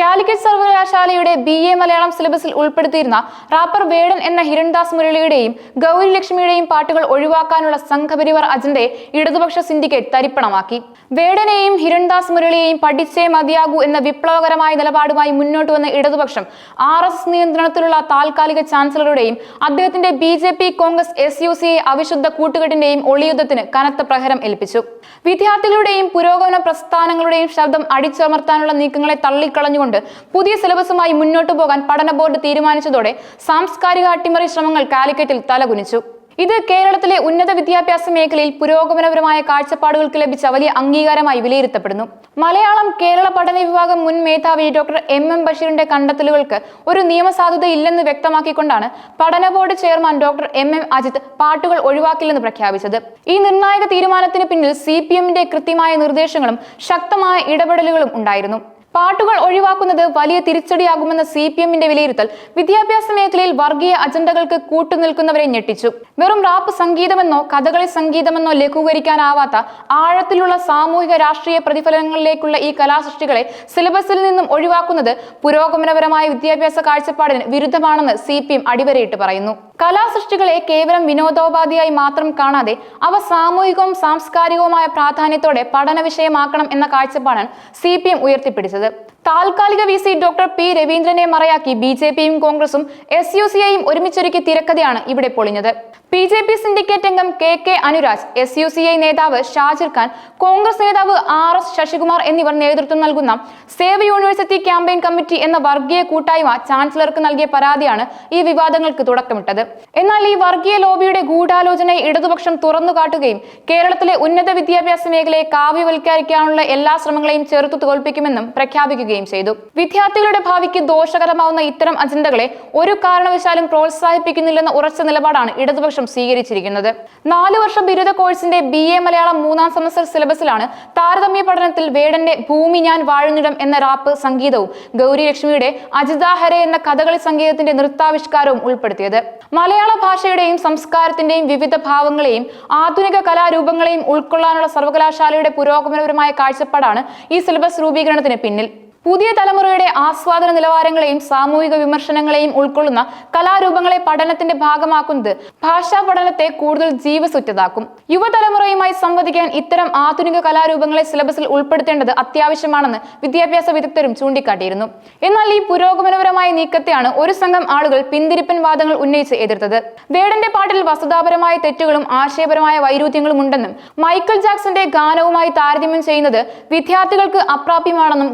കാലിക്കറ്റ് സർവകലാശാലയുടെ B A Malayalam സിലബസിൽ ഉൾപ്പെടുത്തിയിരുന്ന wrapper വേടൻ എന്ന ഹിരൺദാസ് മുരളിയുടെയും ഗൗരി ലക്ഷ്മിയുടെയും പാട്ടുകൾ ഒഴിവാക്കാനുള്ള സംഘപരിവാർ അജണ്ടയെ ഇടതുപക്ഷ സിൻഡിക്കേറ്റ് തരിപ്പണമാക്കി. വേടനെയും ഹിരൺദാസ് മുരളിയെയും പഠിച്ചേ മതിയാകൂ എന്ന വിപ്ലവകരമായ നിലപാടുമായി മുന്നോട്ട് വന്ന ഇടതുപക്ഷം ആർ എസ് നിയന്ത്രണത്തിലുള്ള താൽക്കാലിക ചാൻസലറുടെയും അദ്ദേഹത്തിന്റെ B J P Congress S U C അവിശുദ്ധ കൂട്ടുകെട്ടിന്റെയും ഒളിയുദ്ധത്തിന് കനത്ത പ്രഹരം ഏൽപ്പിച്ചു. വിദ്യാർത്ഥികളുടെയും പുരോഗമന പ്രസ്ഥാനങ്ങളുടെയും ശബ്ദം അടിച്ചമർത്താനുള്ള നീക്കങ്ങളെ തള്ളിക്കളഞ്ഞുകൊണ്ട് പുതിയ സിലബസുമായി മുന്നോട്ടു പോകാൻ പഠന ബോർഡ് തീരുമാനിച്ചതോടെ സാംസ്കാരിക അട്ടിമറി ശ്രമങ്ങൾ കാലിക്കറ്റിൽ തലകുനിച്ചു. ഇത് കേരളത്തിലെ ഉന്നത വിദ്യാഭ്യാസ മേഖലയിൽ പുരോഗമനപരമായ കാഴ്ചപ്പാടുകൾക്ക് ലഭിച്ച വലിയ അംഗീകാരമായി വിലയിരുത്തപ്പെടുന്നു. മലയാളം കേരള പഠന വിഭാഗം മുൻ മേധാവി ഡോക്ടർ എം എം ബഷീറിന്റെ കണ്ടെത്തലുകൾക്ക് ഒരു നിയമസാധുതയില്ലെന്ന് വ്യക്തമാക്കിക്കൊണ്ടാണ് പഠന board chairman doctor M M Ajith പാട്ടുകൾ ഒഴിവാക്കില്ലെന്ന് പ്രഖ്യാപിച്ചത്. ഈ നിർണായക തീരുമാനത്തിന് പിന്നിൽ സി പി എമ്മിന്റെ കൃത്യമായ നിർദ്ദേശങ്ങളും ശക്തമായ ഇടപെടലുകളും ഉണ്ടായിരുന്നു. പാട്ടുകൾ ഒഴിവാക്കുന്നത് വലിയ തിരിച്ചടിയാകുമെന്ന സി പി എമ്മിന്റെ വിലയിരുത്തൽ വിദ്യാഭ്യാസ മേഖലയിൽ വർഗീയ അജണ്ടകൾക്ക് കൂട്ടുനിൽക്കുന്നവരെ ഞെട്ടിച്ചു. വെറും റാപ്പ് സംഗീതമെന്നോ കഥകളി സംഗീതമെന്നോ ലഘൂകരിക്കാനാവാത്ത ആഴത്തിലുള്ള സാമൂഹിക രാഷ്ട്രീയ പ്രതിഫലനങ്ങളിലേക്കുള്ള ഈ കലാസൃഷ്ടികളെ സിലബസിൽ നിന്നും ഒഴിവാക്കുന്നത് പുരോഗമനപരമായ വിദ്യാഭ്യാസ കാഴ്ചപ്പാടിന് വിരുദ്ധമാണെന്ന് സി അടിവരയിട്ട് പറയുന്നു. കലാസൃഷ്ടികളെ കേവലം വിനോദോപാധിയായി മാത്രം കാണാതെ അവ സാമൂഹികവും സാംസ്കാരികവുമായ പ്രാധാന്യത്തോടെ പഠന വിഷയമാക്കണം എന്ന കാഴ്ചപ്പാടാണ് സി പി എം ഉയർത്തിപ്പിടിച്ചത്. താൽക്കാലിക വി സി ഡോക്ടർ പി രവീന്ദ്രനെ മറയാക്കി ബി ജെ പിയും കോൺഗ്രസും എസ് യു സി സിയെയും ഒരുമിച്ചൊരുക്കി തിരക്കഥയാണ് ഇവിടെ പൊളിഞ്ഞത്. ബി ജെ പി സിൻഡിക്കേറ്റ് അംഗം K K Anuraj S U C I നേതാവ് ഷാജിർ ഖാൻ കോൺഗ്രസ് നേതാവ് ആർ എസ് ശശികുമാർ എന്നിവർ നേതൃത്വം നൽകുന്ന സേവ് യൂണിവേഴ്സിറ്റി ക്യാമ്പയിൻ കമ്മിറ്റി എന്ന വർഗീയ കൂട്ടായ്മ ചാൻസലർക്ക് നൽകിയ പരാതിയാണ് ഈ വിവാദങ്ങൾക്ക് തുടക്കമിട്ടത്. എന്നാൽ ഈ വർഗീയ ലോബിയുടെ ഗൂഢാലോചനയെ ഇടതുപക്ഷം തുറന്നുകാട്ടുകയും കേരളത്തിലെ ഉന്നത വിദ്യാഭ്യാസ മേഖലയെ കാവ്യവൽക്കരിക്കാനുള്ള എല്ലാ ശ്രമങ്ങളെയും ചെറുത്തു തോൽപ്പിക്കുമെന്നും പ്രഖ്യാപിക്കുകയും ചെയ്തു. വിദ്യാർത്ഥികളുടെ ഭാവിക്ക് ദോഷകരമാവുന്ന ഇത്തരം അജണ്ടകളെ ഒരു കാരണവശാലും പ്രോത്സാഹിപ്പിക്കുന്നില്ലെന്ന ഉറച്ച നിലപാടാണ് ഇടതുപക്ഷം സ്വീകരിച്ചിരിക്കുന്നത്. നാലു വർഷ ബിരുദ കോഴ്സിന്റെ ബി എ മലയാളം മൂന്നാം സെമസ്റ്റർ സിലബസിലാണ് താരതമ്യ പഠനത്തിൽ വേടന്റെ ഭൂമി ഞാൻ വാഴുന്നിടം എന്ന റാപ്പ് സംഗീതവും ഗൗരി ലക്ഷ്മിയുടെ അജിതാഹരെ എന്ന കഥകളി സംഗീതത്തിന്റെ നൃത്താവിഷ്കാരവും ഉൾപ്പെടുത്തിയത്. മലയാള ഭാഷയുടെയും സംസ്കാരത്തിന്റെയും വിവിധ ഭാവങ്ങളെയും ആധുനിക കലാരൂപങ്ങളെയും ഉൾക്കൊള്ളാനുള്ള സർവകലാശാലയുടെ പുരോഗമനപരമായ കാഴ്ചപ്പാടാണ് ഈ സിലബസ് രൂപീകരണത്തിന് പിന്നിൽ. പുതിയ തലമുറയുടെ ആസ്വാദന നിലവാരങ്ങളെയും സാമൂഹിക വിമർശനങ്ങളെയും ഉൾക്കൊള്ളുന്ന കലാരൂപങ്ങളെ പഠനത്തിന്റെ ഭാഗമാക്കുന്നത് ഭാഷാ പഠനത്തെ കൂടുതൽ ജീവസുറ്റതാക്കും യുവതലമുറയുമായി സംവദിക്കാൻ ഇത്തരം ആധുനിക കലാരൂപങ്ങളെ സിലബസിൽ ഉൾപ്പെടുത്തേണ്ടത് അത്യാവശ്യമാണെന്ന് വിദ്യാഭ്യാസ വിദഗ്ധരും ചൂണ്ടിക്കാട്ടിയിരുന്നു. എന്നാൽ ഈ പുരോഗമനപരമായ നീക്കത്തെയാണ് ഒരു സംഘം ആളുകൾ പിന്തിരിപ്പൻ വാദങ്ങൾ ഉന്നയിച്ച് എതിർത്തത്. വേടന്റെ പാട്ടിൽ വസ്തുതാപരമായ തെറ്റുകളും ആശയപരമായ വൈരുദ്ധ്യങ്ങളും ഉണ്ടെന്നും മൈക്കിൾ ജാക്സന്റെ ഗാനവുമായി താരതമ്യം ചെയ്യുന്നത് വിദ്യാർത്ഥികൾക്ക് അപ്രാപ്യമാണെന്നും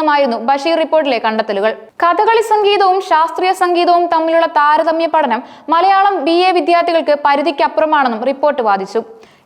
കഠിനമാണെന്നുമായിരുന്നു ബഷീർ റിപ്പോർട്ടിലെ കണ്ടെത്തലുകൾ. കഥകളി സംഗീതവും ശാസ്ത്രീയ സംഗീതവും തമ്മിലുള്ള താരതമ്യ പഠനം മലയാളം ബി. എ. വിദ്യാർത്ഥികൾക്ക് പരിധിക്കപ്പുറമാണെന്നും റിപ്പോർട്ട് വാദിച്ചു.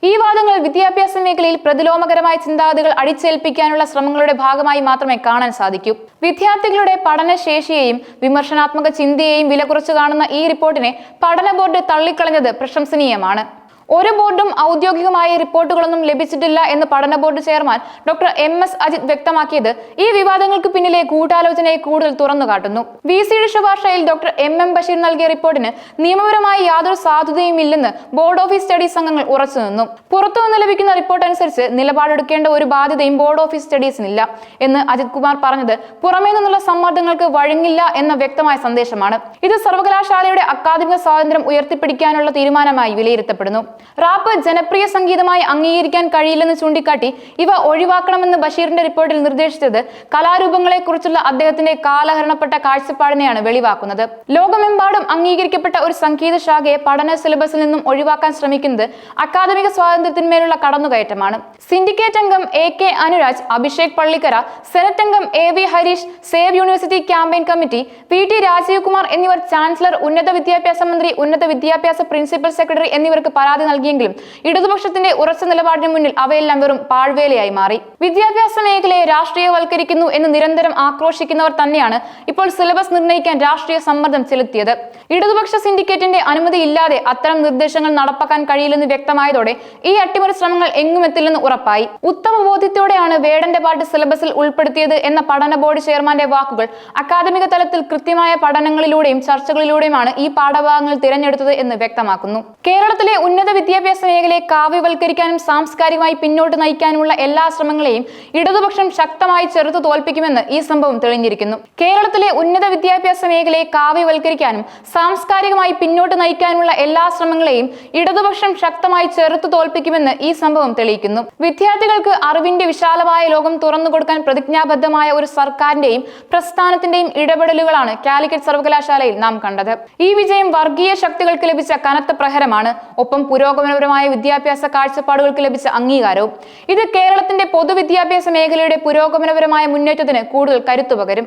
ഈ വാദങ്ങൾ വിദ്യാഭ്യാസ മേഖലയിൽ പ്രതിലോമകരമായ ചിന്താഗതികൾ അടിച്ചേൽപ്പിക്കാനുള്ള ശ്രമങ്ങളുടെ ഭാഗമായി മാത്രമേ കാണാൻ സാധിക്കൂ. വിദ്യാർത്ഥികളുടെ പഠനശേഷിയെയും വിമർശനാത്മക ചിന്തയെയും വില കുറച്ചു കാണുന്ന ഈ റിപ്പോർട്ടിനെ പഠന ബോർഡ് തള്ളിക്കളഞ്ഞത് പ്രശംസനീയമാണ്. ഒരു ബോർഡും ഔദ്യോഗികമായ റിപ്പോർട്ടുകളൊന്നും ലഭിച്ചിട്ടില്ല എന്ന് പഠന board chairman doctor M S Ajith വ്യക്തമാക്കിയത് ഈ വിവാദങ്ങൾക്ക് പിന്നിലെ കൂട്ടാലോചനയെ കൂടുതൽ തുറന്നു കാട്ടുന്നു. വി സിയുടെ ശുപാർശയിൽ ഡോക്ടർ എം എം ബഷീർ നൽകിയ റിപ്പോർട്ടിന് നിയമപരമായി യാതൊരു സാധുതയും ഇല്ലെന്ന് ബോർഡ് ഓഫീസ് അംഗങ്ങൾ ഉറച്ചു നിന്നു. പുറത്തുനിന്ന് ലഭിക്കുന്ന റിപ്പോർട്ട് അനുസരിച്ച് നിലപാടെടുക്കേണ്ട ഒരു ബാധ്യതയും ബോർഡ് ഓഫീസ് സ്റ്റഡീസിനില്ല എന്ന് അജിത് കുമാർ പറഞ്ഞത് പുറമേ നിന്നുള്ള സമ്മർദ്ദങ്ങൾക്ക് വഴങ്ങില്ല എന്ന വ്യക്തമായ സന്ദേശമാണ്. ഇത് സർവകലാശാലയുടെ അക്കാദമിക സ്വാതന്ത്ര്യം ഉയർത്തിപ്പിടിക്കാനുള്ള തീരുമാനമായി വിലയിരുത്തപ്പെടുന്നു. റാപ്പ് ജനപ്രിയ സംഗീതമായി അംഗീകരിക്കാൻ കഴിയില്ലെന്ന് ചൂണ്ടിക്കാട്ടി ഇവ ഒഴിവാക്കണമെന്ന് ബഷീറിന്റെ റിപ്പോർട്ടിൽ നിർദ്ദേശിച്ചത് കലാരൂപങ്ങളെക്കുറിച്ചുള്ള അദ്ദേഹത്തിന്റെ കാലഹരണപ്പെട്ട കാഴ്ചപ്പാടിനെയാണ് വെളിവാക്കുന്നത്. ലോകമെമ്പാടും അംഗീകരിക്കപ്പെട്ട ഒരു സംഗീത ശാഖയെ പഠന സിലബസിൽ നിന്നും ഒഴിവാക്കാൻ ശ്രമിക്കുന്നത് അക്കാദമിക സ്വാതന്ത്ര്യത്തിന്മേലുള്ള കടന്നുകയറ്റമാണ്. സിൻഡിക്കേറ്റ് അംഗം A K Anuraj Abhishek Pallikkara senate അംഗം A V Harish save university campaign committee P T Rajeev Kumar എന്നിവർ ചാൻസലർ ഉന്നത വിദ്യാഭ്യാസ മന്ത്രി ഉന്നത വിദ്യാഭ്യാസ പ്രിൻസിപ്പൽ സെക്രട്ടറി എന്നിവർക്ക് പരാതി നൽകിയെങ്കിലും ഇടതുപക്ഷത്തിന്റെ ഉറച്ച നിലപാടിന് മുന്നിൽ അവയെല്ലാം വെറും പാഴ്വേലയായി മാറി. വിദ്യാഭ്യാസ മേഖലയെ രാഷ്ട്രീയവൽക്കരിക്കുന്നു എന്ന് നിരന്തരം ആക്രോശിക്കുന്നവർ തന്നെയാണ് ഇപ്പോൾ സിലബസ് നിർണയിക്കാൻ രാഷ്ട്രീയ സമ്മർദ്ദം ചെലുത്തിയത്. ഇടതുപക്ഷ സിൻഡിക്കേറ്റിന്റെ അനുമതി ഇല്ലാതെ അത്തരം നിർദ്ദേശങ്ങൾ നടപ്പാക്കാൻ കഴിയില്ലെന്ന് വ്യക്തമായതോടെ ഈ അട്ടിമറി ശ്രമങ്ങൾ എങ്ങുമെത്തില്ലെന്ന് ഉറപ്പായി. ഉത്തമ ബോധ്യത്തോടെയാണ് വേടന്റെ പാട്ട് സിലബസിൽ ഉൾപ്പെടുത്തിയത് എന്ന പഠന ബോർഡ് ചെയർമാന്റെ വാക്കുകൾ അക്കാദമിക തലത്തിൽ കൃത്യമായ പഠനങ്ങളിലൂടെയും ചർച്ചകളിലൂടെയുമാണ് ഈ പാഠഭാഗങ്ങൾ തിരഞ്ഞെടുത്തത് എന്ന് വ്യക്തമാക്കുന്നു. കേരളത്തിലെ ഉന്നത വിദ്യാഭ്യാസ മേഖലയെ കാവ്യവൽക്കരിക്കാനും സാംസ്കാരികമായി പിന്നോട്ട് നയിക്കാനുമുള്ള എല്ലാ ശ്രമങ്ങളെയും ഇടതുപക്ഷം ശക്തമായി ചെറുത്തു തോൽപ്പിക്കുമെന്ന് ഈ സംഭവം തെളിഞ്ഞിരിക്കുന്നു. കേരളത്തിലെ ഉന്നത വിദ്യാഭ്യാസ മേഖലയെ കാവ്യവൽക്കരിക്കാനും സാംസ്കാരികമായി പിന്നോട്ട് നയിക്കാനുള്ള എല്ലാ ശ്രമങ്ങളെയും ഇടതുപക്ഷം ശക്തമായി ചെറുത്തു തോൽപ്പിക്കുമെന്ന് ഈ സംഭവം തെളിയിക്കുന്നു. വിദ്യാർത്ഥികൾക്ക് അറിവിന്റെ വിശാലമായ ലോകം തുറന്നു കൊടുക്കാൻ പ്രതിജ്ഞാബദ്ധമായ ഒരു സർക്കാരിന്റെയും പ്രസ്ഥാനത്തിന്റെയും ഇടപെടലുകളാണ് കാലിക്കറ്റ് സർവകലാശാലയിൽ നാം കണ്ടത്. ഈ വിജയം വർഗീയ ശക്തികൾക്ക് ലഭിച്ച കനത്ത പ്രഹരമാണ്. ഒപ്പം പുരോഗമനപരമായ വിദ്യാഭ്യാസ കാഴ്ചപ്പാടുകൾക്ക് ലഭിച്ച അംഗീകാരവും. ഇത് കേരളത്തിന്റെ പൊതുവിദ്യാഭ്യാസ മേഖലയുടെ പുരോഗമനപരമായ മുന്നേറ്റത്തിന് കൂടുതൽ കരുത്തു പകരും